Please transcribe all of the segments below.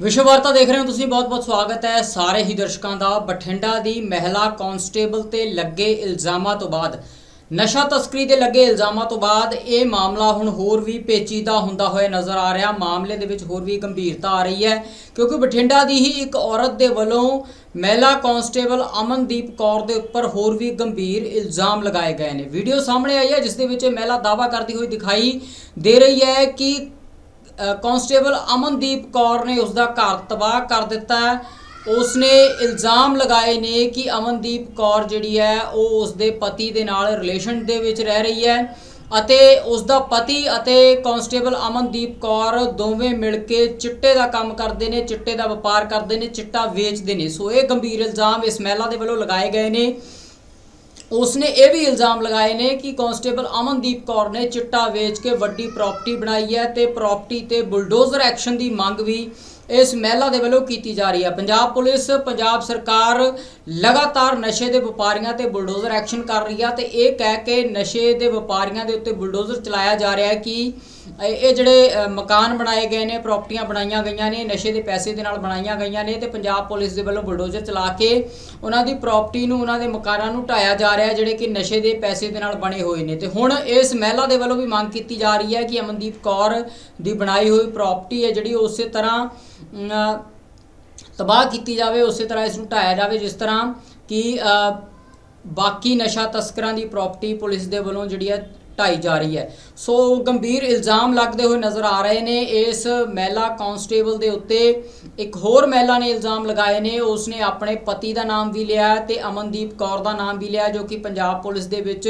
ਵਿਸ਼ਵ ਵਾਰਤਾ ਦੇਖ ਰਹੇ ਹੋ ਤੁਸੀਂ ਬਹੁਤ-ਬਹੁਤ ਸਵਾਗਤ ਹੈ ਸਾਰੇ ਹੀ ਦਰਸ਼ਕਾਂ ਦਾ। ਬਠਿੰਡਾ ਦੀ ਮਹਿਲਾ ਕਾਂਸਟੇਬਲ ਤੇ ਲੱਗੇ ਇਲਜ਼ਾਮਾਂ ਤੋਂ ਬਾਅਦ, ਨਸ਼ਾ ਤਸਕਰੀ ਦੇ ਲੱਗੇ ਇਲਜ਼ਾਮਾਂ ਤੋਂ ਬਾਅਦ ਇਹ ਮਾਮਲਾ ਹੁਣ ਹੋਰ ਵੀ ਪੇਚੀਦਾ ਹੁੰਦਾ ਹੋਇਆ ਨਜ਼ਰ ਆ ਰਿਹਾ। ਮਾਮਲੇ ਦੇ ਵਿੱਚ ਹੋਰ ਵੀ ਗੰਭੀਰਤਾ ਆ ਰਹੀ ਹੈ, ਕਿਉਂਕਿ ਬਠਿੰਡਾ ਦੀ ਹੀ ਇੱਕ ਔਰਤ ਦੇ ਵੱਲੋਂ ਮਹਿਲਾ ਕਾਂਸਟੇਬਲ ਅਮਨਦੀਪ ਕੌਰ ਦੇ ਉੱਪਰ ਹੋਰ ਵੀ ਗੰਭੀਰ ਇਲਜ਼ਾਮ ਲਗਾਏ ਗਏ ਨੇ। ਵੀਡੀਓ ਸਾਹਮਣੇ ਆਈ ਹੈ, ਜਿਸ ਦੇ ਵਿੱਚ ਇਹ ਮਹਿਲਾ ਦਾਅਵਾ ਕਰਦੀ ਹੋਈ ਦਿਖਾਈ ਦੇ ਰਹੀ ਹੈ ਕਿ ਕਾਂਸਟੇਬਲ ਅਮਨਦੀਪ ਕੌਰ ਨੇ ਉਸ ਦਾ ਘਰ ਤਬਾਹ ਕਰ ਦਿੱਤਾ ਹੈ। ਉਸਨੇ ਇਲਜ਼ਾਮ ਲਗਾਏ ਨੇ ਕਿ ਅਮਨਦੀਪ ਕੌਰ ਜਿਹੜੀ ਹੈ, ਉਹ ਉਸ ਦੇ ਪਤੀ ਦੇ ਨਾਲ ਰਿਲੇਸ਼ਨ ਦੇ ਵਿੱਚ ਰਹਿ ਰਹੀ ਹੈ ਅਤੇ ਉਸ ਦਾ ਪਤੀ ਅਤੇ ਕਾਂਸਟੇਬਲ ਅਮਨਦੀਪ ਕੌਰ ਦੋਵੇਂ ਮਿਲ ਕੇ ਚਿੱਟੇ ਦਾ ਕੰਮ ਕਰਦੇ ਨੇ, ਚਿੱਟੇ ਦਾ ਵਪਾਰ ਕਰਦੇ ਨੇ, ਚਿੱਟਾ ਵੇਚਦੇ ਨੇ। ਸੋ ਇਹ ਗੰਭੀਰ ਇਲਜ਼ਾਮ ਇਸ ਮਹਿਲਾ ਦੇ ਵੱਲੋਂ ਲਗਾਏ ਗਏ ਨੇ। ਉਸਨੇ ਇਹ ਵੀ ਇਲਜ਼ਾਮ ਲਗਾਏ ਨੇ ਕਿ ਕਾਂਸਟੇਬਲ ਅਮਨਦੀਪ ਕੌਰ ਨੇ ਚਿੱਟਾ ਵੇਚ ਕੇ ਵੱਡੀ ਪ੍ਰਾਪਰਟੀ ਬਣਾਈ ਹੈ ਤੇ ਪ੍ਰਾਪਰਟੀ ਤੇ ਬੁਲਡੋਜ਼ਰ ਐਕਸ਼ਨ ਦੀ ਮੰਗ ਵੀ ਇਸ ਮਹਿਲਾ ਦੇ ਵੱਲੋਂ ਕੀਤੀ ਜਾ ਰਹੀ ਹੈ। ਪੰਜਾਬ ਪੁਲਿਸ, ਪੰਜਾਬ ਸਰਕਾਰ ਲਗਾਤਾਰ ਨਸ਼ੇ ਦੇ ਵਪਾਰੀਆਂ ਤੇ ਬੁਲਡੋਜ਼ਰ ਐਕਸ਼ਨ ਕਰ ਰਹੀ ਹੈ ਤੇ ਇਹ ਕਹਿ ਕੇ ਨਸ਼ੇ ਦੇ ਵਪਾਰੀਆਂ ਦੇ ਉੱਤੇ ਬੁਲਡੋਜ਼ਰ ਚਲਾਇਆ ਜਾ ਰਿਹਾ ਹੈ ਕਿ ਇਹ ਇਹ ਜਿਹੜੇ ਮਕਾਨ ਬਣਾਏ ਗਏ ਨੇ ਪ੍ਰਾਪਰਟੀਆਂ ਬਣਾਈਆਂ ਗਈਆਂ ਨੇ, ਨਸ਼ੇ ਦੇ ਪੈਸੇ ਦੇ ਨਾਲ ਬਣਾਈਆਂ ਗਈਆਂ ਨੇ ਤੇ ਪੰਜਾਬ ਪੁਲਿਸ ਦੇ ਵੱਲੋਂ ਬੁਲਡੋਜ਼ਰ ਚਲਾ ਕੇ ਉਹਨਾਂ ਦੀ ਪ੍ਰਾਪਰਟੀ ਨੂੰ, ਉਹਨਾਂ ਦੇ ਮਕਾਨਾਂ ਨੂੰ ਢਾਇਆ ਜਾ ਰਿਹਾ ਜਿਹੜੇ ਕਿ ਨਸ਼ੇ ਦੇ ਪੈਸੇ ਦੇ ਨਾਲ ਬਣੇ ਹੋਏ ਨੇ। ਤੇ ਹੁਣ ਇਸ ਮਹਿਲਾ ਦੇ ਵੱਲੋਂ ਵੀ ਮੰਗ ਕੀਤੀ ਜਾ ਰਹੀ ਹੈ ਕਿ ਅਮਨਦੀਪ ਕੌਰ ਦੀ ਬਣਾਈ ਹੋਈ ਪ੍ਰਾਪਰਟੀ ਹੈ, ਜਿਹੜੀ ਉਸੇ ਤਰ੍ਹਾਂ ਤਬਾਹ ਕੀਤੀ ਜਾਵੇ, ਉਸੇ ਤਰ੍ਹਾਂ ਇਸ ਨੂੰ ਢਾਇਆ ਜਾਵੇ, ਜਿਸ ਤਰ੍ਹਾਂ ਕਿ ਬਾਕੀ ਨਸ਼ਾ ਤਸਕਰਾਂ ਦੀ ਪ੍ਰਾਪਰਟੀ ਪੁਲਿਸ ਦੇ ਵੱਲੋਂ ਜਿਹੜੀ ਹੈ ਢਾਈ ਜਾ ਰਹੀ ਹੈ। ਸੋ ਗੰਭੀਰ ਇਲਜ਼ਾਮ ਲੱਗਦੇ ਹੋਏ ਨਜ਼ਰ ਆ ਰਹੇ ਨੇ। ਇਸ ਮਹਿਲਾ ਕਾਂਸਟੇਬਲ ਦੇ ਉੱਤੇ ਇੱਕ ਹੋਰ ਮਹਿਲਾ ਨੇ ਇਲਜ਼ਾਮ ਲਗਾਏ ਨੇ। ਉਸਨੇ ਆਪਣੇ ਪਤੀ ਦਾ ਨਾਮ ਵੀ ਲਿਆ ਹੈ ਤੇ ਅਮਨਦੀਪ ਕੌਰ ਦਾ ਨਾਮ ਵੀ ਲਿਆ ਜੋ ਕਿ ਪੰਜਾਬ ਪੁਲਿਸ ਦੇ ਵਿੱਚ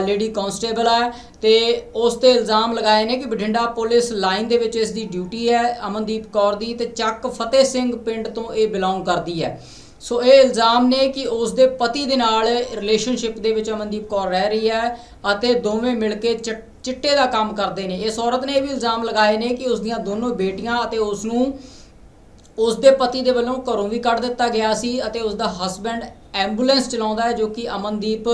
ਲੇਡੀ ਕਾਂਸਟੇਬਲ ਹੈ। ਤੇ ਉਸ ਤੇ ਇਲਜ਼ਾਮ ਲਗਾਏ ਨੇ ਕਿ ਬਠਿੰਡਾ ਪੁਲਿਸ ਲਾਈਨ ਦੇ ਵਿੱਚ ਇਸ ਦੀ ਡਿਊਟੀ ਹੈ, ਅਮਨਦੀਪ ਕੌਰ ਦੀ। ਤੇ ਚੱਕ ਫਤਿਹ ਸਿੰਘ ਪਿੰਡ ਤੋਂ ਇਹ ਬਿਲੋਂਗ ਕਰਦੀ ਹੈ। ਸੋ ਇਹ ਇਲਜ਼ਾਮ ਨੇ ਕਿ ਉਸ ਦੇ ਪਤੀ ਦੇ ਨਾਲ ਰਿਲੇਸ਼ਨਸ਼ਿਪ ਦੇ ਵਿੱਚ ਅਮਨਦੀਪ ਕੌਰ ਰਹਿ ਰਹੀ ਹੈ ਅਤੇ ਦੋਵੇਂ ਮਿਲ ਕੇ ਚਿ- ਚਿੱਟੇ ਦਾ ਕੰਮ ਕਰਦੇ ਨੇ। ਇਸ ਔਰਤ ਨੇ ਇਹ ਵੀ ਇਲਜ਼ਾਮ ਲਗਾਏ ਨੇ ਕਿ ਉਸ ਦੀਆਂ ਦੋਨੋਂ ਬੇਟੀਆਂ ਅਤੇ ਉਸ ਨੂੰ ਉਸ ਦੇ ਪਤੀ ਦੇ ਵੱਲੋਂ ਘਰੋਂ ਵੀ ਕੱਢ ਦਿੱਤਾ ਗਿਆ ਸੀ ਅਤੇ ਉਸ ਦਾ ਹਸਬੰਡ ਐਂਬੂਲੈਂਸ ਚਲਾਉਂਦਾ ਹੈ, ਜੋ ਕਿ ਅਮਨਦੀਪ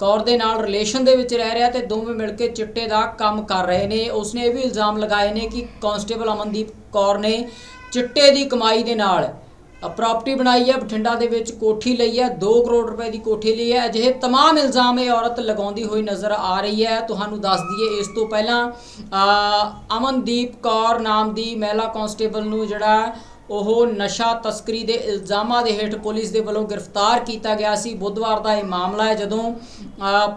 ਕੌਰ ਦੇ ਨਾਲ ਰਿਲੇਸ਼ਨ ਦੇ ਵਿੱਚ ਰਹਿ ਰਿਹਾ ਤੇ ਦੋਵੇਂ ਮਿਲ ਕੇ ਚਿੱਟੇ ਦਾ ਕੰਮ ਕਰ ਰਹੇ ਨੇ। ਉਸਨੇ ਇਹ ਵੀ ਇਲਜ਼ਾਮ ਲਗਾਏ ਨੇ ਕਿ ਕਾਂਸਟੇਬਲ ਅਮਨਦੀਪ ਕੌਰ ਨੇ ਚਿੱਟੇ ਦੀ ਕਮਾਈ ਦੇ ਨਾਲ ਪ੍ਰਾਪਰਟੀ ਬਣਾਈ ਹੈ ਬਠਿੰਡਾ ਦੇ ਵਿੱਚ ਕੋਠੀ ਲਈ ਹੈ 2 ਕਰੋੜ ਰੁਪਏ ਦੀ ਕੋਠੀ ਲਈ ਹੈ ਅਜਿਹੇ तमाम ਇਲਜ਼ਾਮ ਇਹ ਔਰਤ ਲਗਾਉਂਦੀ ਹੋਈ ਨਜ਼ਰ ਆ ਰਹੀ ਹੈ ਤੁਹਾਨੂੰ ਦੱਸ ਦਈਏ ਇਸ ਤੋਂ ਪਹਿਲਾਂ ਅ, ਅਮਨਦੀਪ ਕੌਰ ਨਾਮ ਦੀ ਮਹਿਲਾ ਕਾਂਸਟੇਬਲ ਨੂੰ ਜਿਹੜਾ ਉਹ ਨਸ਼ਾ ਤਸਕਰੀ ਦੇ ਇਲਜ਼ਾਮਾਂ ਦੇ ਹੇਠ ਪੁਲਿਸ ਦੇ ਵੱਲੋਂ ਗ੍ਰਿਫਤਾਰ ਕੀਤਾ ਗਿਆ ਸੀ। ਬੁੱਧਵਾਰ ਦਾ ਇਹ ਮਾਮਲਾ ਹੈ ਜਦੋਂ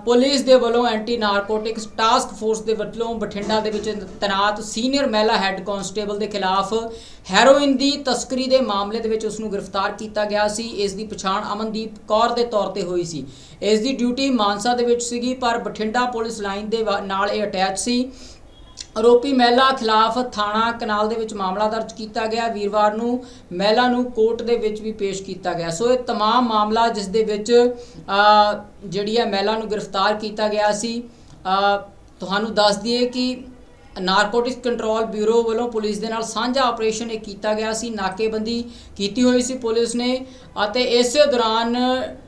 ਪੁਲਿਸ ਦੇ ਵੱਲੋਂ ਐਂਟੀ ਨਾਰਕੋਟਿਕਸ ਟਾਸਕ ਫੋਰਸ ਦੇ ਵੱਲੋਂ ਬਠਿੰਡਾ ਦੇ ਵਿੱਚ ਤੈਨਾਤ ਸੀਨੀਅਰ ਮਹਿਲਾ ਹੈੱਡ ਕਾਂਸਟੇਬਲ ਦੇ ਖਿਲਾਫ ਹੈਰੋਇਨ ਦੀ ਤਸਕਰੀ ਦੇ ਮਾਮਲੇ ਦੇ ਵਿੱਚ ਉਸ ਨੂੰ ਗ੍ਰਿਫਤਾਰ ਕੀਤਾ ਗਿਆ ਸੀ। ਇਸ ਦੀ ਪਛਾਣ ਅਮਨਦੀਪ ਕੌਰ ਦੇ ਤੌਰ ਤੇ ਹੋਈ ਸੀ। ਇਸ ਦੀ ਡਿਊਟੀ ਮਾਨਸਾ ਦੇ ਵਿੱਚ ਸੀਗੀ, ਪਰ ਬਠਿੰਡਾ ਪੁਲਿਸ ਲਾਈਨ ਦੇ ਵਾ- ਨਾਲ ਇਹ ਅਟੈਚ ਸੀ। ਆਰੋਪੀ ਮਹਿਲਾ ਖਿਲਾਫ ਥਾਣਾ ਕਨਾਲ ਦੇ ਵਿੱਚ ਮਾਮਲਾ ਦਰਜ ਕੀਤਾ ਗਿਆ ਵੀਰਵਾਰ ਨੂੰ ਮਹਿਲਾ ਨੂੰ ਕੋਰਟ ਦੇ ਵਿੱਚ ਵੀ ਪੇਸ਼ ਕੀਤਾ ਗਿਆ ਸੋ ਇਹ तमाम ਮਾਮਲਾ ਜਿਸ ਦੇ ਵਿੱਚ ਅ, ਜਿਹੜੀ ਹੈ ਮਹਿਲਾ ਨੂੰ ਗ੍ਰਿਫਤਾਰ ਕੀਤਾ ਗਿਆ ਸੀ ਅ, ਤੁਹਾਨੂੰ ਦੱਸ ਦਈਏ ਕਿ ਨਾਰਕੋਟਿਕਸ ਕੰਟਰੋਲ ਬਿਊਰੋ ਵੱਲੋਂ ਪੁਲਿਸ ਦੇ ਨਾਲ ਸਾਂਝਾ ਆਪਰੇਸ਼ਨ ਇਹ ਕੀਤਾ ਗਿਆ ਸੀ ਨਾਕੇਬੰਦੀ ਕੀਤੀ ਹੋਈ ਸੀ ਪੁਲਿਸ ਨੇ ਅਤੇ ਇਸੇ ਦੌਰਾਨ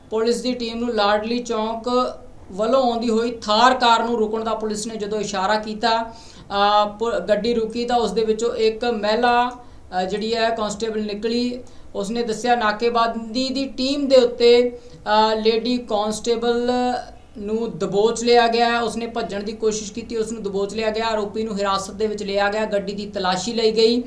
ਪੁਲਿਸ ਦੀ ਟੀਮ ਨੂੰ ਲਾਡਲੀ ਚੌਂਕ ਵੱਲੋਂ ਆਉਂਦੀ ਹੋਈ ਥਾਰ ਕਾਰ ਨੂੰ ਰੁਕਣ ਦਾ ਪੁਲਿਸ ਨੇ ਜਦੋਂ ਇਸ਼ਾਰਾ ਕੀਤਾ ਅ, ਪੁ- ਗੱਡੀ ਰੁਕੀ ਤਾਂ ਉਸ ਦੇ ਵਿੱਚੋਂ ਇੱਕ ਮਹਿਲਾ ਜਿਹੜੀ ਹੈ ਕਾਂਸਟੇਬਲ ਨਿਕਲੀ। ਉਸਨੇ ਦੱਸਿਆ ਨਾਕੇਬੰਦੀ ਦੀ ਟੀਮ ਦੇ ਉੱਤੇ ਲੇਡੀ ਕਾਂਸਟੇਬਲ ਨੂੰ ਦਬੋਚ ਲਿਆ ਗਿਆ। ਉਸਨੇ ਭੱਜਣ ਦੀ ਕੋਸ਼ਿਸ਼ ਕੀਤੀ ਉਸ ਨੂੰ ਦਬੋਚ ਲਿਆ ਗਿਆ। ਆਰੋਪੀ ਨੂੰ ਹਿਰਾਸਤ ਦੇ ਵਿੱਚ ਲਿਆ ਗਿਆ। ਗੱਡੀ ਦੀ ਤਲਾਸ਼ੀ ਲਈ ਗਈ।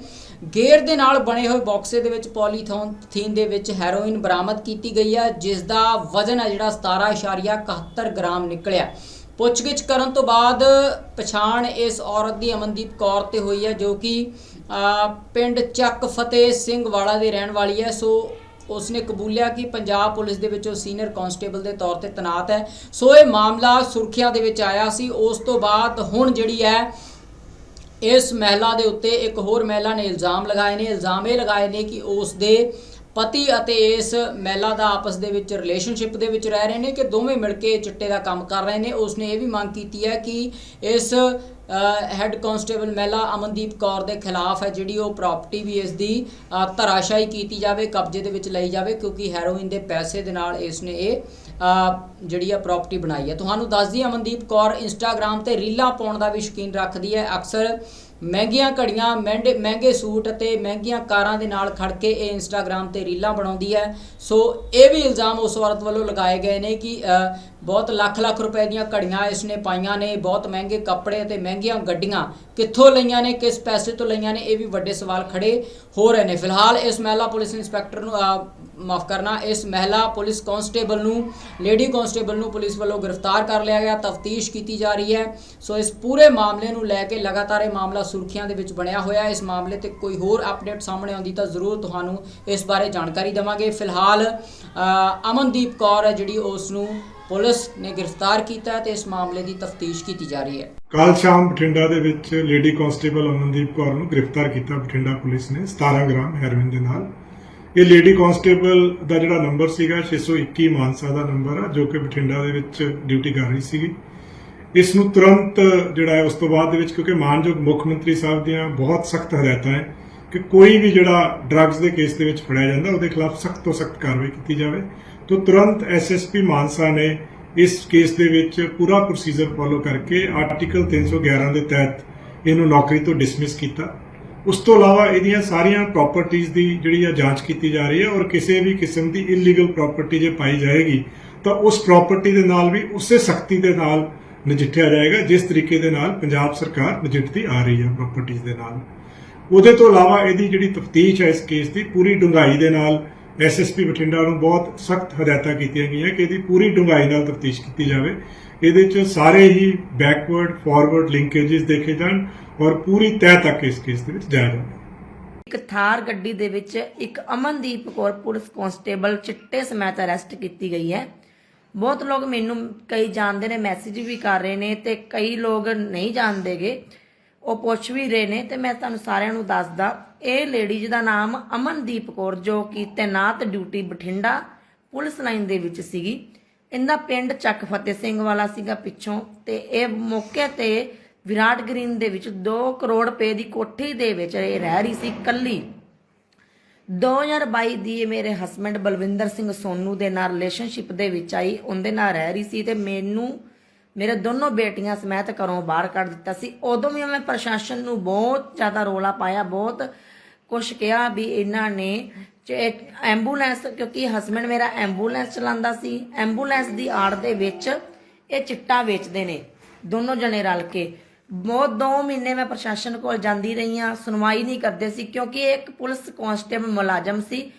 ਗੇਅਰ ਦੇ ਨਾਲ ਬਣੇ ਹੋਏ ਬਾਕਸੇ ਦੇ ਵਿੱਚ ਪੋਲੀਥੀਨ ਥੀਨ ਦੇ ਵਿੱਚ ਹੈਰੋਇਨ ਬਰਾਮਦ ਕੀਤੀ ਗਈ ਹੈ, ਜਿਸ ਦਾ ਵਜ਼ਨ ਹੈ ਜਿਹੜਾ 17.71 ਗ੍ਰਾਮ ਨਿਕਲਿਆ। ਪੁੱਛਗਿੱਛ ਕਰਨ ਤੋਂ ਬਾਅਦ ਪਛਾਣ ਇਸ ਔਰਤ ਦੀ ਅਮਨਦੀਪ ਕੌਰ ਤੇ ਹੋਈ ਹੈ, ਜੋ ਕਿ ਪਿੰਡ ਚੱਕ ਫਤਿਹ ਸਿੰਘ ਵਾਲਾ ਦੇ ਰਹਿਣ ਵਾਲੀ ਹੈ। ਸੋ ਉਸਨੇ ਕਬੂਲਿਆ ਕਿ ਪੰਜਾਬ ਪੁਲਿਸ ਦੇ ਵਿੱਚ ਉਹ ਸੀਨੀਅਰ ਕਾਂਸਟੇਬਲ ਦੇ ਤੌਰ ਤੇ ਤੈਨਾਤ ਹੈ। ਸੋ ਇਹ ਮਾਮਲਾ ਸੁਰਖੀਆਂ ਦੇ ਵਿੱਚ ਆਇਆ ਸੀ। ਉਸ ਤੋਂ ਬਾਅਦ ਹੁਣ ਜਿਹੜੀ ਹੈ, ਇਸ ਮਹਿਲਾ ਦੇ ਉੱਤੇ ਇੱਕ ਹੋਰ ਮਹਿਲਾ ਨੇ ਇਲਜ਼ਾਮ ਲਗਾਏ ਨੇ। ਇਲਜ਼ਾਮ ਇਹ ਲਗਾਏ ਨੇ ਕਿ ਉਸ ਦੇ ਪਤੀ ਅਤੇ ਇਸ ਮਹਿਲਾ ਦਾ ਆਪਸ ਦੇ ਵਿੱਚ ਰਿਲੇਸ਼ਨਸ਼ਿਪ ਦੇ ਵਿੱਚ ਰਹਿ ਰਹੇ ਨੇ ਕਿ ਦੋਵੇਂ ਮਿਲ ਕੇ ਚਿੱਟੇ ਦਾ ਕੰਮ ਕਰ ਰਹੇ ਨੇ। ਉਸਨੇ ਇਹ ਵੀ ਮੰਗ ਕੀਤੀ ਹੈ ਕਿ ਇਸ ਹੈੱਡ ਕਾਂਸਟੇਬਲ ਮਹਿਲਾ ਅਮਨਦੀਪ ਕੌਰ ਦੇ ਖਿਲਾਫ ਹੈ ਜਿਹੜੀ ਉਹ ਪ੍ਰਾਪਰਟੀ ਵੀ ਇਸ ਦੀ ਅ, ਧਰਾਸ਼ਾਹੀ ਕੀਤੀ ਜਾਵੇ ਕਬਜ਼ੇ ਦੇ ਵਿੱਚ ਲਈ ਜਾਵੇ ਕਿਉਂਕਿ ਹੈਰੋਇਨ ਦੇ ਪੈਸੇ ਦੇ ਨਾਲ ਇਸ ਨੇ ਇਹ ਜਿਹੜੀ ਆ ਪ੍ਰਾਪਰਟੀ ਬਣਾਈ ਹੈ। ਤੁਹਾਨੂੰ ਦੱਸਦੀ ਅਮਨਦੀਪ ਕੌਰ ਇੰਸਟਾਗ੍ਰam ਤੇ ਰੀਲਾਂ ਪਾਉਣ ਦਾ ਵੀ ਸ਼ੌਕੀਨ ਰੱਖਦੀ ਹੈ। ਅਕਸਰ ਮਹਿੰਗੀਆਂ ਘੜੀਆਂ ਮਹਿੰਗੇ ਮਹਿੰਗੇ ਸੂਟ ਅਤੇ ਮਹਿੰਗੀਆਂ ਕਾਰਾਂ ਦੇ ਨਾਲ ਖੜ ਕੇ ਇਹ ਇੰਸਟਾਗ੍ਰam ਤੇ ਰੀਲਾਂ ਬਣਾਉਂਦੀ ਹੈ। ਸੋ ਇਹ ਵੀ ਇਲਜ਼ਾਮ ਉਸ ਔਰਤ ਵੱਲੋਂ ਲਗਾਏ ਗਏ ਨੇ ਕਿ ਬਹੁਤ ਲੱਖ ਲੱਖ ਰੁਪਏ ਦੀਆਂ ਘੜੀਆਂ ਇਸਨੇ ਪਾਈਆਂ ਨੇ, ਬਹੁਤ ਮਹਿੰਗੇ ਕੱਪੜੇ ਅਤੇ ਮਹਿੰਗੀਆਂ ਗੱਡੀਆਂ ਕਿੱਥੋਂ ਲਈਆਂ ਨੇ, ਕਿਸ ਪੈਸੇ ਤੋਂ ਲਈਆਂ ਨੇ, ਇਹ ਵੀ ਵੱਡੇ ਸਵਾਲ ਖੜੇ ਹੋ ਰਹੇ ਨੇ। ਫਿਲਹਾਲ ਇਸ ਮਹਿਲਾ ਪੁਲਿਸ ਇੰਸਪੈਕਟਰ ਨੂੰ ਮਾਫ ਕਰਨਾ, ਇਸ ਮਹਿਲਾ ਪੁਲਿਸ ਕਾਂਸਟੇਬਲ ਨੂੰ, ਲੇਡੀ ਕਾਂਸਟੇਬਲ ਨੂੰ ਪੁਲਿਸ ਵੱਲੋਂ ਗ੍ਰਿਫਤਾਰ ਕਰ ਲਿਆ ਗਿਆ, ਤਫਤੀਸ਼ ਕੀਤੀ ਜਾ ਰਹੀ ਹੈ। ਸੋ ਇਸ ਪੂਰੇ ਮਾਮਲੇ ਨੂੰ ਲੈ ਕੇ ਲਗਾਤਾਰ ਇਹ ਮਾਮਲਾ ਸੁਰਖੀਆਂ ਦੇ ਵਿੱਚ ਬਣਿਆ ਹੋਇਆ ਹੈ। ਇਸ ਮਾਮਲੇ ਤੇ ਕੋਈ ਹੋਰ ਅਪਡੇਟ ਸਾਹਮਣੇ ਆਉਂਦੀ ਤਾਂ ਜ਼ਰੂਰ ਤੁਹਾਨੂੰ ਇਸ ਬਾਰੇ ਜਾਣਕਾਰੀ ਦੇਵਾਂਗੇ। ਫਿਲਹਾਲ ਅਮਨਦੀਪ ਕੌਰ ਹੈ ਜਿਹੜੀ ਉਸ ਨੂੰ ਪੁਲਿਸ ਨੇ ਗ੍ਰਿਫਤਾਰ ਕੀਤਾ ਹੈ ਤੇ ਇਸ ਮਾਮਲੇ ਦੀ ਤਫਤੀਸ਼ ਕੀਤੀ ਜਾ ਰਹੀ ਹੈ। ਕੱਲ ਸ਼ਾਮ ਬਠਿੰਡਾ ਦੇ ਵਿੱਚ ਲੇਡੀ ਕਾਂਸਟੇਬਲ ਅਮਨਦੀਪ ਕੌਰ ਨੂੰ ਗ੍ਰਿਫਤਾਰ ਕੀਤਾ ਬਠਿੰਡਾ ਪੁਲਿਸ ਨੇ। 17 ਗ੍ਰਾਮ ਹੈਰੋਇਨ ਦੇ ਨਾਲ। ਇਹ ਲੇਡੀ ਕਾਂਸਟੇਬਲ ਦਾ ਜਿਹੜਾ ਨੰਬਰ ਸੀਗਾ 621 ਮਾਨਸਾ ਦਾ ਨੰਬਰ ਆ, ਜੋ ਕਿ ਬਠਿੰਡਾ ਦੇ ਵਿੱਚ ਡਿਊਟੀ ਕਰ ਰਹੀ ਸੀਗੀ। ਇਸ ਨੂੰ ਤੁਰੰਤ ਜਿਹੜਾ ਹੈ, ਉਸ ਤੋਂ ਬਾਅਦ ਦੇ ਵਿੱਚ ਕਿਉਂਕਿ ਮਾਨਯੋਗ ਮੁੱਖ ਮੰਤਰੀ ਸਾਹਿਬ ਦੀਆਂ ਬਹੁਤ ਸਖਤ ਹਦਾਇਤਾਂ ਹੈ ਕਿ ਕੋਈ ਵੀ ਜਿਹੜਾ ਡਰੱਗਸ ਦੇ ਕੇਸ ਦੇ ਵਿੱਚ ਫੜਿਆ ਜਾਂਦਾ, ਉਹਦੇ ਖਿਲਾਫ ਸਖਤ ਤੋਂ ਸਖਤ ਕਾਰਵਾਈ ਕੀਤੀ ਜਾਵੇ। ਤੋਂ ਤੁਰੰਤ ਐਸਐਸਪੀ ਮਾਨਸਾ ਨੇ ਇਸ ਕੇਸ ਦੇ ਵਿੱਚ ਪੂਰਾ ਪ੍ਰੋਸੀਜਰ ਫੋਲੋ ਕਰਕੇ ਆਰਟੀਕਲ 311 ਦੇ ਤਹਿਤ ਇਹਨੂੰ ਨੌਕਰੀ ਤੋਂ ਡਿਸਮਿਸ ਕੀਤਾ। ਉਸ ਤੋਂ ਇਲਾਵਾ ਇਹਦੀਆਂ ਸਾਰੀਆਂ ਪ੍ਰਾਪਰਟੀਆਂ ਦੀ ਜਿਹੜੀ ਆ ਜਾਂਚ ਕੀਤੀ ਜਾ ਰਹੀ ਹੈ ਔਰ ਕਿਸੇ ਵੀ ਕਿਸਮ ਦੀ ਇਲੀਗਲ ਪ੍ਰਾਪਰਟੀ ਜੇ ਪਾਈ ਜਾਏਗੀ, ਤਾਂ ਉਸ ਪ੍ਰਾਪਰਟੀ ਦੇ ਨਾਲ ਵੀ ਉਸੇ ਸਖਤੀ ਦੇ ਨਾਲ ਨਜਿੱਠਿਆ ਜਾਏਗਾ, ਜਿਸ ਤਰੀਕੇ ਦੇ ਨਾਲ ਪੰਜਾਬ ਸਰਕਾਰ ਨਜਿੱਠਦੀ ਆ ਰਹੀ ਹੈ ਪ੍ਰਾਪਰਟੀਆਂ ਦੇ ਨਾਲ। ਉਹਦੇ ਤੋਂ ਇਲਾਵਾ ਇਹਦੀ ਜਿਹੜੀ ਤਫਤੀਸ਼ ਹੈ ਇਸ ਕੇਸ ਦੀ, ਪੂਰੀ ਡੂੰਘਾਈ ਦੇ ਨਾਲ ਐਸਐਸਪੀ ਬਠਿੰਡਾ ਨੂੰ ਬਹੁਤ ਸਖਤ ਹਦਾਇਤਾਂ ਕੀਤੀਆਂ ਗਈਆਂ ਕਿ ਇਹਦੀ ਪੂਰੀ ਡੂੰਘਾਈ ਨਾਲ ਤਫਤੀਸ਼ ਕੀਤੀ ਜਾਵੇ। ਇਹਦੇ 'ਚ ਸਾਰੇ ਹੀ ਬੈਕਵਰਡ ਫਾਰਵਰਡ ਲਿੰਕੇजेस ਦੇਖੇ ਜਾਣ ਔਰ ਪੂਰੀ ਤਹਿ ਤੱਕ ਇਸ ਕੇਸ ਦੇ ਵਿੱਚ ਜਾਇਆ ਜਾਵੇ ਇੱਕ ਥਾਰ ਗੱਡੀ ਦੇ ਵਿੱਚ ਇੱਕ ਅਮਨਦੀਪ ਕੌਰ ਪੁਲਿਸ ਕਾਂਸਟੇਬਲ ਚਿੱਟੇ ਸਮੇਤ ਅਰੈਸਟ ਕੀਤੀ ਗਈ ਹੈ। ਬਹੁਤ ਲੋਕ ਮੈਨੂੰ ਕਈ ਜਾਣਦੇ ਨੇ ਮੈਸੇਜ ਵੀ ਕਰ ਰਹੇ ਨੇ ਤੇ ਕਈ ਲੋਕ ਨਹੀਂ ਜਾਣਦੇਗੇ। ਉਹ ਪੁੱਛ ਵੀ ਰਹੇ ਨੇ ਤੇ ਮੈਂ ਤੁਹਾਨੂੰ ਸਾਰਿਆਂ ਨੂੰ ਦੱਸਦਾ ਇਹ ਲੇਡੀਜ਼ ਦਾ ਨਾਮ ਅਮਨਦੀਪ ਕੌਰ, ਜੋ ਕਿ ਤੈਨਾਤ ਡਿਊਟੀ ਬਠਿੰਡਾ ਪੁਲਿਸ ਲਾਈਨ ਦੇ ਵਿੱਚ ਸੀਗੀ। ਇਹਦਾ ਪਿੰਡ ਚੱਕ ਫਤਿਹ ਸਿੰਘ ਵਾਲਾ ਸੀਗਾ ਪਿੱਛੋਂ ਤੇ ਇਹ ਮੌਕੇ ਤੇ ਵਿਰਾਟ ਗ੍ਰੀਨ ਦੇ ਵਿੱਚ 2 ਕਰੋੜ ਰੁਪਏ ਦੀ ਕੋਠੀ ਦੇ ਵਿੱਚ ਇਹ ਰਹਿ ਰਹੀ ਸੀ ਕੱਲੀ। 2022 ਦੀ ਮੇਰੇ ਹਸਬੰਡ ਬਲਵਿੰਦਰ ਸਿੰਘ ਸੋਨੂ ਦੇ ਨਾਲ ਰਿਲੇਸ਼ਨਸ਼ਿਪ ਦੇ ਵਿੱਚ ਆਈ, ਉਹਦੇ ਨਾਲ ਰਹਿ ਰਹੀ ਸੀ ਤੇ ਮੈਨੂੰ, ਮੇਰੇ ਦੋਨੋਂ ਬੇਟੀਆਂ ਸਮੇਤ ਘਰੋਂ ਬਾਹਰ ਕੱਢ ਦਿੱਤਾ ਸੀ। ਉਦੋਂ ਵੀ ਮੈਂ ਪ੍ਰਸ਼ਾਸਨ ਨੂੰ ਬਹੁਤ ਜ਼ਿਆਦਾ ਰੋਲਾ ਪਾਇਆ, ਬਹੁਤ ਕੁਛ ਕਿਹਾ ਵੀ ਇਹਨਾਂ ਨੇ ਐਂਬੂਲੈਂਸ, ਕਿਉਂਕਿ ਹਸਬੰਡ ਮੇਰਾ ਐਂਬੂਲੈਂਸ ਚਲਾਉਂਦਾ ਸੀ, ਐਂਬੂਲੈਂਸ ਦੀ ਆੜ ਦੇ ਵਿੱਚ ਇਹ ਚਿੱਟਾ ਵੇਚਦੇ ਨੇ, ਦੋਨੋਂ ਜਣੇ ਰਲ ਕੇ। ਬਹੁਤ 2 ਮਹੀਨੇ ਮੈਂ ਪ੍ਰਸ਼ਾਸਨ ਕੋਲ ਜਾਂਦੀ ਰਹੀ ਹਾਂ, ਸੁਣਵਾਈ ਨਹੀਂ ਕਰਦੇ ਸੀ, ਕਿਉਂਕਿ ਇਹ ਇੱਕ ਪੁਲਿਸ ਕਾਂਸਟੇਬਲ ਮੁਲਾਜ਼ਮ ਸੀ।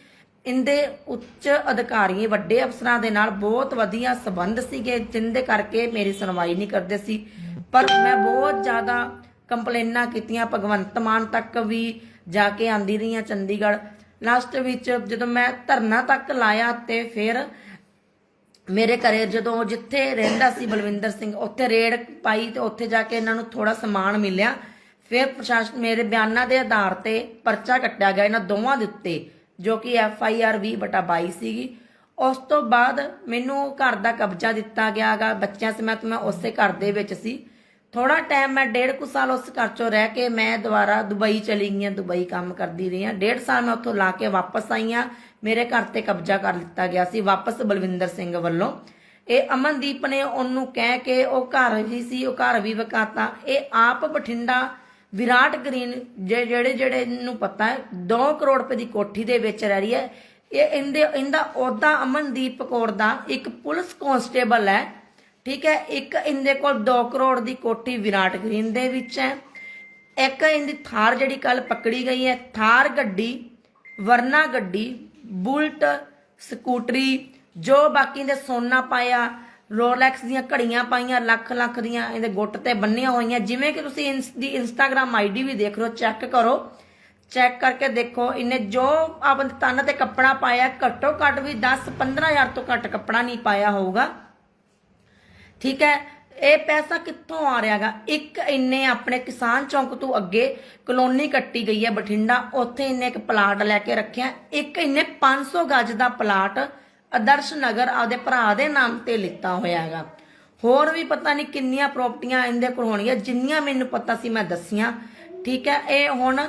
ਇੰਦੇ ਉੱਚ ਅਧਿਕਾਰੀ, ਵੱਡੇ ਅਫਸਰਾਂ ਦੇ ਨਾਲ ਬਹੁਤ ਵਧੀਆ ਸਬੰਧ ਸੀਗੇ, ਜਿੰਦੇ ਕਰਕੇ ਮੇਰੀ ਸੁਣਵਾਈ ਨਹੀਂ ਕਰਦੇ ਸੀ। ਪਰ ਮੈਂ ਬਹੁਤ ਜ਼ਿਆਦਾ ਕੰਪਲੇਨਾਂ ਕੀਤੀਆਂ, ਭਗਵੰਤ ਮਾਨ ਤੱਕ ਵੀ ਜਾ ਕੇ ਆਂਦੀ ਰਹੀ ਆ ਚੰਡੀਗੜ੍ਹ। ਲਾਸਟ ਵਿੱਚ ਜਦੋਂ ਮੈਂ ਧਰਨਾ ਤੱਕ ਲਾਇਆ ਤੇ ਫਿਰ ਮੇਰੇ ਘਰੇ ਜਦੋਂ ਜਿੱਥੇ ਰਹਿੰਦਾ ਸੀ ਬਲਵਿੰਦਰ ਸਿੰਘ, ਉੱਥੇ ਰੇਡ ਪਾਈ ਤੇ ਉੱਥੇ ਜਾ ਕੇ ਇਹਨਾਂ ਨੂੰ ਥੋੜਾ ਸਮਾਨ ਮਿਲਿਆ। ਫਿਰ ਪ੍ਰਸ਼ਾਸਨ ਮੇਰੇ ਬਿਆਨਾਂ ਦੇ ਆਧਾਰ ਤੇ ਪਰਚਾ ਕੱਟਿਆ ਗਿਆ ਇਹਨਾਂ ਦੋਵਾਂ ਦੇ ਉੱਤੇ, ਜੋ ਕਿ ਐਫ ਆਈ ਆਰ 20/22 ਸੀਗੀ। ਉਸ ਤੋਂ ਬਾਅਦ ਮੈਨੂੰ ਘਰ ਦਾ ਕਬਜ਼ਾ ਦਿੱਤਾ ਗਿਆਗਾ। ਬੱਚਿਆਂ ਸਮੇਤ ਮੈਂ ਉਸੇ ਘਰ ਦੇ ਵਿੱਚ ਸੀ। ਥੋੜਾ ਟਾਈਮ ਮੈਂ ਡੇਢ ਕੁ ਸਾਲ ਉਸ ਘਰ ਚੋਂ ਰਹਿ ਕੇ ਮੈਂ ਦੁਬਾਰਾ ਦੁਬਈ ਚਲੀ ਗਈ ਹਾਂ, ਦੁਬਈ ਕੰਮ ਕਰਦੀ ਰਹੀ ਹਾਂ। ਡੇਢ ਸਾਲ ਮੈਂ ਉੱਥੋਂ ਲਾ ਕੇ ਵਾਪਸ ਆਈ ਹਾਂ। ਮੇਰੇ ਘਰ ਤੇ ਕਬਜ਼ਾ ਕਰ ਲਿੱਤਾ ਗਿਆ ਸੀ ਵਾਪਸ ਬਲਵਿੰਦਰ ਸਿੰਘ ਵੱਲੋਂ। ਇਹ ਅਮਨਦੀਪ ਨੇ ਉਹਨੂੰ ਕਹਿ ਕੇ ਉਹ ਘਰ ਵੀ ਸੀ, ਉਹ ਘਰ ਵੀ ਵਕਾਤਾ। ਇਹ ਆਪ ਬਠਿੰਡਾ ਵਿਰਾਟ ਗ੍ਰੀਨ ਜਿਹੜੇ ਜਿਹੜੇ ਨੂੰ ਪਤਾ ਹੈ 2 ਕਰੋੜ ਰੁਪਏ ਦੀ ਕੋਠੀ ਦੇ ਵਿੱਚ ਰਹਿ ਰਹੀ ਹੈ। ਇਹ ਇਹਦੇ, ਇਹਦਾ ਅਹੁਦਾ ਅਮਨਦੀਪ ਕੌਰ ਦਾ ਇੱਕ ਪੁਲਿਸ ਕਾਂਸਟੇਬਲ ਹੈ। ਠੀਕ ਹੈ, ਇੱਕ ਇਹਦੇ ਕੋਲ 2 ਕਰੋੜ ਦੀ ਕੋਠੀ ਵਿਰਾਟ ਗ੍ਰੀਨ ਦੇ ਵਿੱਚ ਹੈ, ਇੱਕ ਇਹਦੀ ਥਾਰ ਜਿਹੜੀ ਕੱਲ ਪਕੜੀ ਗਈ ਹੈ, ਥਾਰ ਗੱਡੀ, ਵਰਨਾ ਗੱਡੀ, ਬੁਲਟ, ਸਕੂਟਰੀ, ਜੋ ਬਾਕੀ ਦੇ ਸੋਨਾ ਪਾਇਆ, ਰੋਲੈਕਸ ਦੀਆਂ ਘੜੀਆਂ ਪਾਈਆਂ, ਲੱਖ ਲੱਖ ਦੀਆਂ ਇਹਦੇ ਗੁੱਟ ਤੇ ਬੰਨੀਆਂ ਹੋਈਆਂ, ਜਿਵੇਂ ਕਿ ਤੁਸੀਂ ਇੰਸ, ਦੀ ਇੰਸਟਾਗ੍ਰam ਆਈਡੀ ਵੀ ਦੇਖ ਰਹੇ ਹੋ, ਚੈੱਕ ਕਰੋ, ਚੈੱਕ ਕਰਕੇ ਦੇਖੋ, ਇਹਨੇ ਜੋ ਆਪਣੇ ਤਨ ਤੇ ਕੱਪੜਾ ਪਾਇਆ, ਘੱਟੋ ਘੱਟ ਵੀ 10 15000 ਤੋਂ ਘੱਟ ਕੱਪੜਾ ਨਹੀਂ ਪਾਇਆ ਹੋਊਗਾ। ਠੀਕ ਹੈ? ਇਹ ਪੈਸਾ ਕਿੱਥੋਂ ਆ ਰਿਹਾਗਾ? ਇੱਕ ਇੰਨੇ ਆਪਣੇ ਕਿਸਾਨ ਚੌਂਕ ਤੋਂ ਅੱਗੇ ਕਲੋਨੀ ਕੱਟੀ ਗਈ ਹੈ ਬਠਿੰਡਾ। ਉੱਥੇ ਇੰਨੇ ਇੱਕ ਪਲਾਟ ਲੈ ਕੇ ਰੱਖਿਆ। ਇੱਕ ਇਹਨੇ 500 ਗਜ ਦਾ ਪਲਾਟ ਆਦਰਸ਼ ਨਗਰ ਆਪਦੇ ਭਰਾ ਦੇ ਨਾਮ ਤੇ ਲਿੱਤਾ ਹੋਇਆ ਹੈਗਾ। ਹੋਰ ਵੀ ਪਤਾ ਨਹੀਂ ਕਿੰਨੀਆਂ ਪ੍ਰਾਪਰਟੀਆਂ ਇਹਦੇ ਕੋਲ ਹੋਣਗੀਆਂ। ਜਿੰਨੀਆਂ ਮੈਨੂੰ ਪਤਾ ਸੀ ਮੈਂ ਦੱਸੀਆਂ। ਠੀਕ ਹੈ? ਇਹ ਹੁਣ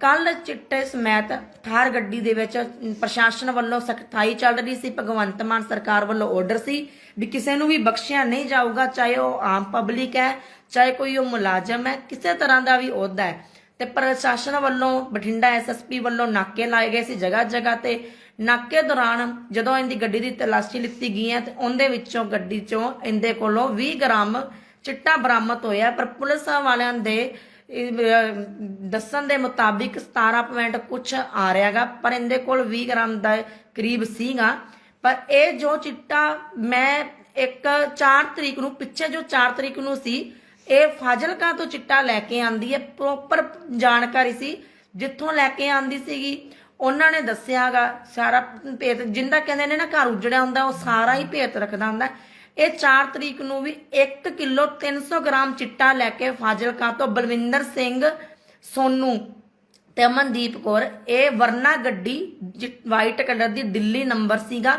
ਕੱਲ ਚਿੱਟੇ ਸਮੇਤ ਥਾਰ ਗੱਡੀ ਦੇ ਵਿੱਚ ਪ੍ਰਸ਼ਾਸਨ ਵੱਲੋਂ ਸਖਤਾਈ ਚੱਲ ਰਹੀ ਸੀ। ਭਗਵੰਤ ਮਾਨ ਸਰਕਾਰ ਵੱਲੋਂ ਆਰਡਰ ਸੀ ਵੀ ਕਿਸੇ ਨੂੰ ਵੀ ਬਖਸ਼ਿਆ ਨਹੀਂ ਜਾਊਗਾ, ਚਾਹੇ ਉਹ ਆਮ ਪਬਲਿਕ ਹੈ, ਚਾਹੇ ਕੋਈ ਉਹ ਮੁਲਾਜ਼ਮ ਹੈ, ਕਿਸੇ ਤਰ੍ਹਾਂ ਦਾ ਵੀ ਅਹੁਦਾ ਹੈ। ਤੇ ਪ੍ਰਸ਼ਾਸਨ ਵੱਲੋਂ, ਬਠਿੰਡਾ ਐਸਐਸਪੀ ਵੱਲੋਂ ਨਾਕੇ ਲਾਏ ਗਏ ਸੀ ਜਗ੍ਹਾ ਜਗ੍ਹਾ ਤੇ। ਨਾਕੇ ਦੌਰਾਨ ਜਦੋਂ ਇਹਦੀ ਗੱਡੀ ਦੀ ਤਲਾਸ਼ੀ ਲਿੱਤੀ ਗਈ ਹੈ ਤੇ ਉਹਦੇ ਵਿੱਚੋਂ ਗੱਡੀ ਚੋਂ ਇਹਦੇ ਕੋਲੋਂ 20 ਗ੍ਰਾਮ ਚਿੱਟਾ ਬਰਾਮਦ ਹੋਇਆ। ਪਰ ਪੁਲਿਸ ਵਾਲਿਆਂ ਦੇ ਦੱਸਣ ਦੇ ਮੁਤਾਬਿਕ 17 ਪੁਆਇੰਟ ਕੁਛ ਆ ਰਿਹਾਗਾ, ਪਰ ਇਹਦੇ ਕੋਲ 20 ਗ੍ਰਾਮ ਦਾ ਕਰੀਬ ਸੀਗਾ। ਪਰ ਇਹ ਜੋ ਚਿੱਟਾ ਮੈਂ ਇੱਕ 4 ਤਰੀਕ ਨੂੰ, ਪਿੱਛੇ ਜੋ 4 ਤਰੀਕ ਨੂੰ ਸੀ, ਇਹ ਫਾਜ਼ਿਲਕਾ ਤੋਂ ਚਿੱਟਾ ਲੈ ਕੇ ਆਂਦੀ ਹੈ ਪ੍ਰੋਪਰ ਜਾਣਕਾਰੀ ਸੀ, ਜਿੱਥੋਂ ਲੈ ਕੇ ਆਂਦੀ ਸੀਗੀ। ਉਹਨਾਂ ਨੇ ਦੱਸਿਆਗਾ, ਸਾਰਾ ਭੇਤ, ਜਿੰਦਾ ਕਹਿੰਦੇ ਨੇ ਨਾ ਘਰ ਉਜੜਿਆ ਹੁੰਦਾ, ਉਹ ਸਾਰਾ ਹੀ ਭੇਤ ਰੱਖਦਾ ਹੁੰਦਾ। ਇਹ 4 ਤਰੀਕ ਨੂੰ ਵੀ 1 ਕਿਲੋ 300 ਗ੍ਰਾਮ ਚਿੱਟਾ ਲੈ ਕੇ ਫਾਜ਼ਿਲਕਾ ਤੋਂ ਬਲਵਿੰਦਰ ਸਿੰਘ, ਸੋਨੂ ਤੇ ਅਮਨਦੀਪ ਕੌਰ। ਇਹ ਵਰਨਾ ਗੱਡੀ ਵਾਈਟ ਕਲਰ ਦੀ ਦਿੱਲੀ ਨੰਬਰ ਸੀਗਾ।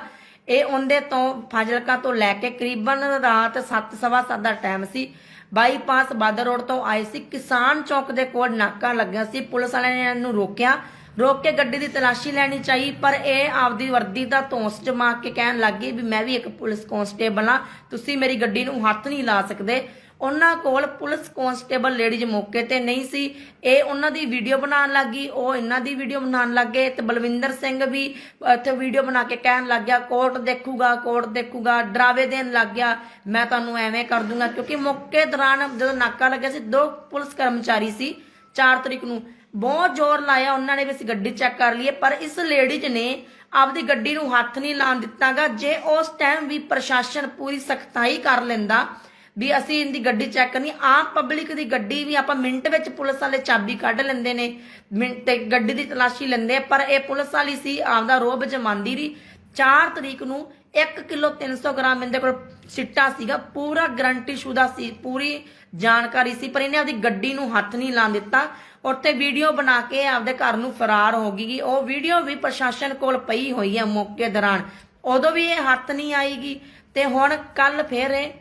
ਇਹ ਉਹਦੇ ਤੋਂ ਫਾਜ਼ਿਲਕਾ ਤੋਂ ਲੈ ਕੇ ਕਰੀਬਨ ਰਾਤ 7:30 ਦਾ ਟਾਈਮ ਸੀ। ਬਾਈਪਾਸ ਬਾਦਰ ਰੋਡ ਤੋਂ ਆਏ ਸੀ। ਕਿਸਾਨ ਚੌਕ ਦੇ ਕੋਲ ਨਾਕਾ ਲੱਗਿਆ ਸੀ। ਪੁਲਿਸ ਵਾਲਿਆਂ ਨੇ ਇਹਨੂੰ ਰੋਕਿਆ। ਰੋਕ ਕੇ ਗੱਡੀ ਦੀ ਤਲਾਸ਼ੀ ਲੈਣੀ ਚਾਹੀ, ਪਰ ਇਹ ਆਪਦੀ ਵਰਦੀ ਦਾ ਧੌਂਸ ਜਮਾ ਕੇ ਕਹਿਣ ਲੱਗੀ ਵੀ ਮੈਂ ਵੀ ਇੱਕ ਪੁਲਿਸ ਕਾਂਸਟੇਬਲ ਆ ਤੁਸੀਂ ਮੇਰੀ ਗੱਡੀ ਨੂੰ ਹੱਥ ਨਹੀਂ ਲਾ ਸਕਦੇ। ਉਹਨਾਂ ਕੋਲ ਪੁਲਿਸ ਕਾਂਸਟੇਬਲ ਲੇਡੀਜ਼ ਮੌਕੇ ਤੇ ਨਹੀਂ ਸੀ। ਇਹ ਉਹਨਾਂ ਦੀ ਵੀਡੀਓ ਬਣਾਉਣ ਲੱਗੀ ਉਹ ਇਹਨਾਂ ਦੀ ਵੀਡੀਓ ਬਣਾਉਣ ਲੱਗੇ ਤੇ ਬਲਵਿੰਦਰ ਸਿੰਘ ਵੀ ਇੱਥੇ ਵੀਡੀਓ ਬਣਾ ਕੇ ਕਹਿਣ ਲੱਗ ਗਿਆ ਕੋਰਟ ਦੇਖੂਗਾ ਕੋਰਟ ਦੇਖੂਗਾ, ਡਰਾਵੇ ਦੇਣ ਲੱਗ ਗਿਆ। ਮੈਂ ਤੁਹਾਨੂੰ ਐਵੇਂ ਕਰ ਦੂੰਗਾ। ਕਿਉਂਕਿ ਮੌਕੇ ਦੌਰਾਨ ਜਦੋਂ ਨਾਕਾ ਲੱਗਿਆ ਸੀ, ਦੋ ਪੁਲਿਸ ਕਰਮਚਾਰੀ ਸੀ 4 ਤਰੀਕ ਨੂੰ। ਬਹੁਤ ਜ਼ੋਰ ਲਾਇਆ, ਉਹਨਾਂ ਨੇ ਵੀ ਅਸੀਂ ਗੱਡੀ ਚੈੱਕ ਕਰ ਲਈਏ, ਪਰ ਇਸ ਲੇਡੀਜ਼ ਨੇ ਆਪਦੀ ਗੱਡੀ ਨੂੰ ਹੱਥ ਨਹੀਂ ਲਾਣ ਦਿੱਤਾਗਾ। ਜੇ ਉਸ ਟਾਈਮ ਵੀ ਪ੍ਰਸ਼ਾਸਨ ਪੂਰੀ ਸਖਤਾਈ ਕਰ ਲੈਂਦਾ ਵੀ ਅਸੀਂ ਇਹਦੀ ਗੱਡੀ ਚੈੱਕ ਕਰਨੀ, ਆਮ ਪਬਲਿਕ ਦੀ ਗੱਡੀ ਵੀ ਆਪਾਂ ਮਿੰਟ ਵਿੱਚ ਪੁਲਿਸ ਵਾਲੇ ਚਾਬੀ ਕੱਢ ਲੈਂਦੇ ਨੇ, ਮਿੰਟ ਤੇ ਗੱਡੀ ਦੀ ਤਲਾਸ਼ੀ ਲੈਂਦੇ ਪਰ ਇਹ ਪੁਲਿਸ ਵਾਲੀ ਸੀ, ਆਪਦਾ ਰੋਬ ਜਮਾਂਦੀ ਰਹੀ 4 ਤਰੀਕ ਨੂੰ 1 ਕਿਲੋ 300 ਗ੍ਰਾਮ ਇਹਦੇ ਕੋਲ ਸਿੱਟਾ ਸੀਗਾ, ਪੂਰਾ ਗਰੰਟੀ ਸ਼ੁਦਾ ਸੀ, ਪੂਰੀ ਜਾਣਕਾਰੀ ਸੀ, ਪਰ ਇਹਨੇ ਆਪਦੀ ਗੱਡੀ ਨੂੰ ਹੱਥ ਨਹੀਂ ਲਾਣ ਦਿੱਤਾ। ਔਰ ਵੀਡੀਓ ਬਣਾ ਕੇ ਆਪਦੇ ਘਰ ਨੂੰ ਫਰਾਰ ਹੋ ਗਈ। ਉਹ ਵੀਡੀਓ ਵੀ ਪ੍ਰਸ਼ਾਸਨ ਕੋਲ ਪਈ ਹੋਈ ਹੈ ਮੌਕੇ ਦੌਰਾਨ। ਉਦੋਂ ਵੀ ਇਹ ਹੱਥ ਨਹੀਂ ਆਏਗੀ ਤੇ ਹੁਣ ਕੱਲ ਫੇਰ ਇਹ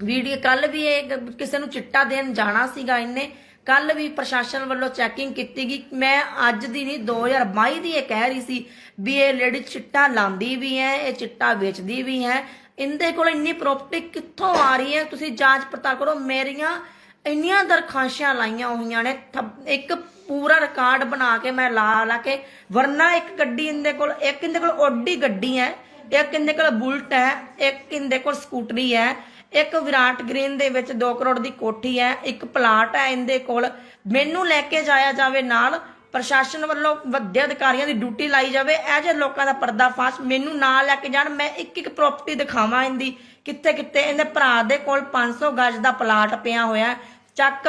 ਵੀਡੀਓ ਕੱਲ ਵੀ ਇਹ ਕਿਸੇ ਨੂੰ ਚਿੱਟਾ ਦੇਣ ਜਾਣਾ ਸੀਗਾ ਇਹਨੇ। ਕੱਲ ਵੀ ਪ੍ਰਸ਼ਾਸਨ ਵੱਲੋਂ ਚੈਕਿੰਗ ਕੀਤੀ ਗਈ। ਮੈਂ ਅੱਜ ਦੀ ਨਹੀਂ 2022 ਦੀ ਇਹ ਕਹਿ ਰਹੀ ਸੀ ਵੀ ਇਹ ਲੇਡੀ ਚਿੱਟਾ ਲਾਂਦੀ ਵੀ ਹੈ, ਇਹ ਚਿੱਟਾ ਵੇਚਦੀ ਵੀ ਹੈ। ਇਹਦੇ ਕੋਲ ਇੰਨੀ ਪ੍ਰਾਪਰਟੀ ਕਿੱਥੋਂ ਆ ਰਹੀ ਹੈ? ਤੁਸੀਂ ਜਾਂਚ ਪੜਤਾਲ ਕਰੋ, ਮੇਰੀਆਂ ਇੰਨੀਆਂ ਦਰਖਾਸ਼ਾਂ ਲਾਈਆਂ ਹੋਈਆਂ ਨੇ। ਇੱਕ ਪੂਰਾ ਰਿਕਾਰਡ ਬਣਾ ਕੇ ਮੈਂ ਲਾ ਲਾ ਕੇ, ਵਰਨਾ ਇੱਕ ਗੱਡੀ ਇਹਦੇ ਕੋਲ, ਇੱਕ ਇਹਦੇ ਕੋਲ ਓਡੀ ਗੱਡੀ ਹੈ, ਇੱਕ ਇਹਦੇ ਕੋਲ ਬੁਲਟ ਹੈ, ਇੱਕ ਇਹਦੇ ਕੋਲ ਸਕੂਟਰੀ ਹੈ। ਇੱਕ ਵਿਰਾਟ ਗ੍ਰੀਨ ਦੇ ਵਿੱਚ 2 ਕਰੋੜ ਦੀ ਕੋਠੀ ਹੈ, ਇੱਕ ਪਲਾਟ ਹੈ ਇਹਦੇ ਕੋਲ। ਮੈਨੂੰ ਲੈ ਕੇ ਜਾਇਆ ਜਾਵੇ ਨਾਲ, ਪ੍ਰਸ਼ਾਸਨ ਵੱਲੋਂ ਵੱਡੇ ਅਧਿਕਾਰੀਆਂ ਦੀ ਡਿਊਟੀ ਲਾਈ ਜਾਵੇ, ਇਹ ਜਿਹੇ ਲੋਕਾਂ ਦਾ ਪਰਦਾਫਾਸ਼ ਮੈਨੂੰ ਨਾਲ ਲੈ ਕੇ ਜਾਣ, ਮੈਂ ਇੱਕ ਇੱਕ ਪ੍ਰਾਪਰਟੀ ਦਿਖਾਵਾਂ ਇਹਦੀ। ਕਿੱਥੇ ਕਿੱਥੇ ਇਹਦੇ ਭਰਾ ਦੇ ਕੋਲ 500 ਗਜ ਦਾ ਪਲਾਟ ਪਿਆ ਹੋਇਆ ਚੱਕ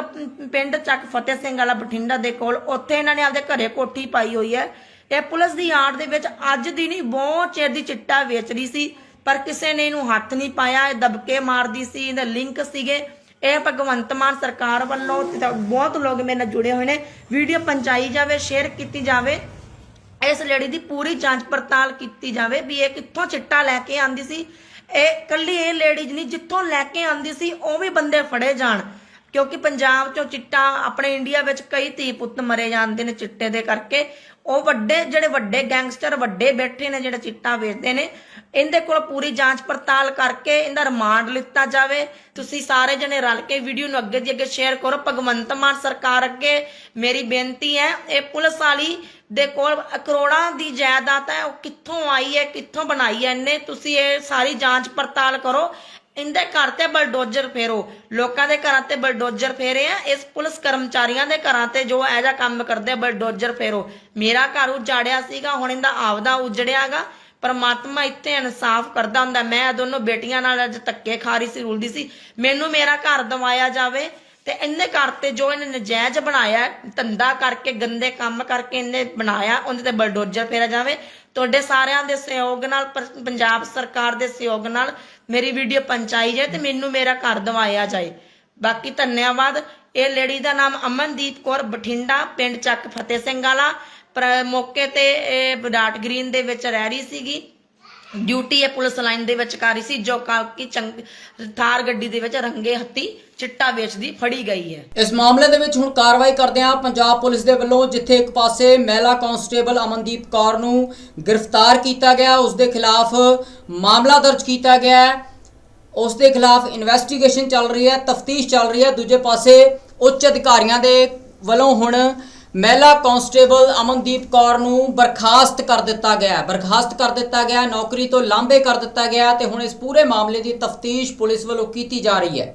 ਪਿੰਡ ਚੱਕ ਫਤਿਹ ਸਿੰਘ ਵਾਲਾ ਬਠਿੰਡਾ ਦੇ ਕੋਲ, ਉੱਥੇ ਇਹਨਾਂ ਨੇ ਆਪਦੇ ਘਰੇ ਕੋਠੀ ਪਾਈ ਹੋਈ ਹੈ। ਇਹ ਪੁਲਿਸ ਦੀ ਆੜ ਦੇ ਵਿੱਚ ਅੱਜ ਦੀ ਨਹੀਂ, ਬਹੁਤ ਚਿਰ ਦੀ ਚਿੱਟਾ ਵੇਚ ਰਹੀ ਸੀ। ਪਰ ਕਿਸੇ ਨੇ ਇਹਨੂੰ ਹੱਥ ਨਹੀਂ ਪਾਇਆ, ਇਹ ਦਬਕੇ ਮਾਰਦੀ ਸੀ, ਇਹਦੇ ਲਿੰਕ ਸੀਗੇ। ਇਹ ਭਗਵੰਤ ਮਾਨ ਸਰਕਾਰ ਵੱਲੋਂ ਬਹੁਤ ਲੋਕ ਮੇਰੇ ਨਾਲ ਜੁੜੇ ਹੋਏ ਨੇ। ਵੀਡੀਓ ਪਹੁੰਚਾਈ ਜਾਵੇ ਸ਼ੇਅਰ ਕੀਤੀ ਜਾਵੇ। ਇਸ ਲੜੀ ਦੀ ਪੂਰੀ ਜਾਂਚ ਪੜਤਾਲ ਕੀਤੀ ਜਾਵੇ ਵੀ ਇਹ ਕਿੱਥੋਂ ਚਿੱਟਾ ਲੈ ਕੇ ਆਂਦੀ ਸੀ। ਇਹ ਕੱਲੀ ਇਹ ਲੇਡੀਜ਼ ਨਹੀਂ, ਜਿੱਥੋਂ ਲੈ ਕੇ ਆਂਦੀ ਸੀ, ਉਹ ਵੀ ਬੰਦੇ ਫੜੇ ਜਾਣ। ਕਿਉਂਕਿ ਪੰਜਾਬ ਚੋਂ ਚਿੱਟਾ, ਆਪਣੇ ਇੰਡੀਆ ਵਿੱਚ ਕਈ ਧੀ ਪੁੱਤ ਮਰੇ ਜਾਂਦੇ ਨੇ ਚਿੱਟੇ ਦੇ ਕਰਕੇ। ਉਹ ਵੱਡੇ, ਜਿਹੜੇ ਵੱਡੇ ਗੈਂਗਸਟਰ, ਵੱਡੇ ਬੈਠੇ ਨੇ, ਜਿਹੜੇ ਚਿੱਟਾ ਵੇਚਦੇ ਨੇ, ਇਹਦੇ ਕੋਲ ਪੂਰੀ ਜਾਂਚ ਪੜਤਾਲ ਕਰਕੇ ਇਹਦਾ ਰਿਮਾਂਡ ਲਿੱਤਾ ਜਾਵੇ। ਤੁਸੀਂ ਸਾਰੇ ਜਣੇ ਰਲ ਕੇ ਵੀਡੀਓ ਨੂੰ ਅੱਗੇ ਦੀ ਅੱਗੇ ਸ਼ੇਅਰ ਕਰੋ। ਭਗਵੰਤ ਮਾਨ ਸਰਕਾਰ ਅੱਗੇ ਮੇਰੀ ਬੇਨਤੀ ਹੈ, ਇਹ ਪੁਲਿਸ ਵਾਲੀ ਦੇ ਕੋਲ ਕਰੋੜਾਂ ਦੀ ਜਾਇਦਾਦ ਹੈ, ਉਹ ਕਿੱਥੋਂ ਆਈ ਹੈ, ਕਿੱਥੋਂ ਬਣਾਈ ਹੈ ਇਹਨੇ ਤੁਸੀਂ ਇਹ ਸਾਰੀ ਜਾਂਚ ਪੜਤਾਲ ਕਰੋ। ਇਹਦੇ ਘਰ ਤੇ ਬਲਡੋਜ਼ਰ ਫੇਰੋ। ਲੋਕਾਂ ਦੇ ਘਰਾਂ ਤੇ ਬਲਡੋਜ਼ਰ ਫੇਰੇ ਆ। ਇਸ ਪੁਲਿਸ ਕਰਮਚਾਰੀਆਂ ਦੇ ਘਰਾਂ ਤੇ ਜੋ ਇਹੋ ਕੰਮ ਕਰਦੇ ਬਲਡੋਜ਼ਰ ਫੇਰੋ। ਮੇਰਾ ਘਰ ਉਜਾੜਿਆ ਸੀਗਾ, ਹੁਣ ਇਹਦਾ ਆਪਦਾ ਉਜੜਿਆਗਾ। ਪਰਮਾਤਮਾ ਇੱਥੇ ਇਨਸਾਫ ਕਰਦਾ ਹੁੰਦਾ। ਮੈਂ ਇਹ ਦੋਨੋਂ ਬੇਟੀਆਂ ਨਾਲ ਅੱਜ ਧੱਕੇ ਖਾ ਰਹੀ ਸੀ, ਰੁਲਦੀ ਸੀ। ਮੈਨੂੰ ਮੇਰਾ ਘਰ ਦਵਾਇਆ ਜਾਵੇ ਤੇ ਇਹਨੇ ਘਰ ਤੇ ਜੋ ਇਹਨੇ ਨਜਾਇਜ਼ ਬਣਾਇਆ, ਧੰਦਾ ਕਰਕੇ, ਗੰਦੇ ਕੰਮ ਕਰਕੇ ਇਹਨੇ ਬਣਾਇਆ, ਉਹਦੇ ਤੇ ਬਲਡੋਜ਼ਰ ਫੇਰਿਆ ਜਾਵੇ। ਤੁਹਾਡੇ ਸਾਰਿਆਂ ਦੇ ਸਹਿਯੋਗ ਨਾਲ ਪੰਜਾਬ ਸਰਕਾਰ ਦੇ ਸਹਿਯੋਗ ਨਾਲ ਮੇਰੀ ਵੀਡੀਓ ਪਹੁੰਚਾਈ ਜਾਏ ਤੇ ਮੈਨੂੰ ਮੇਰਾ ਘਰ ਦਵਾਇਆ ਜਾਏ। ਬਾਕੀ ਧੰਨਵਾਦ। ਇਹ ਲੇਡੀ ਦਾ ਨਾਮ ਅਮਨਦੀਪ ਕੌਰ ਬਠਿੰਡਾ, ਪਿੰਡ ਚੱਕ ਫਤਿਹ ਸਿੰਘ ਵਾਲਾ। ਮੌਕੇ ਤੇ ਇਹ ਵਿਰਾਟ ਗ੍ਰੀਨ ਦੇ ਵਿੱਚ ਰਹਿ ਰਹੀ ਸੀਗੀ। ਡਿਊਟੀ ਇਹ ਪੁਲਿਸ ਲਾਈਨ ਦੇ ਵਿੱਚ ਕਰ ਰਹੀ ਸੀ, ਜੋ ਕਿ ਥਾਰ ਗੱਡੀ ਦੇ ਵਿੱਚ ਰੰਗੇ ਹੱਤੀ ਚਿੱਟਾ ਵੇਚਦੀ ਫੜੀ ਗਈ ਹੈ। ਇਸ ਮਾਮਲੇ ਦੇ ਵਿੱਚ ਹੁਣ ਕਾਰਵਾਈ ਕਰਦੇ ਹਾਂ ਪੰਜਾਬ ਪੁਲਿਸ ਦੇ ਵੱਲੋਂ, ਜਿੱਥੇ ਇੱਕ ਪਾਸੇ ਮਹਿਲਾ ਕਾਂਸਟੇਬਲ ਅਮਨਦੀਪ ਕੌਰ ਨੂੰ ਗ੍ਰਿਫਤਾਰ ਕੀਤਾ ਗਿਆ, ਉਸ ਦੇ ਖਿਲਾਫ ਮਾਮਲਾ ਦਰਜ ਕੀਤਾ ਗਿਆ ਹੈ। ਉਸ ਦੇ ਖਿਲਾਫ ਇਨਵੈਸਟੀਗੇਸ਼ਨ ਚੱਲ ਰਹੀ ਹੈ, ਤਫਤੀਸ਼ ਚੱਲ ਰਹੀ ਹੈ। ਦੂਜੇ ਪਾਸੇ ਉੱਚ ਅਧਿਕਾਰੀਆਂ ਦੇ ਵੱਲੋਂ ਹੁਣ ਮਹਿਲਾ ਕਾਂਸਟੇਬਲ ਅਮਨਦੀਪ ਕੌਰ ਨੂੰ ਬਰਖਾਸਤ ਕਰ ਦਿੱਤਾ ਗਿਆ ਬਰਖਾਸਤ ਕਰ ਦਿੱਤਾ ਗਿਆ ਨੌਕਰੀ ਤੋਂ ਲਾਂਭੇ ਕਰ ਦਿੱਤਾ ਗਿਆ ਹੈ ਤੇ ਹੁਣ ਇਸ ਪੂਰੇ ਮਾਮਲੇ ਦੀ ਤਫਤੀਸ਼ ਪੁਲਿਸ ਵੱਲੋਂ ਕੀਤੀ ਜਾ ਰਹੀ ਹੈ।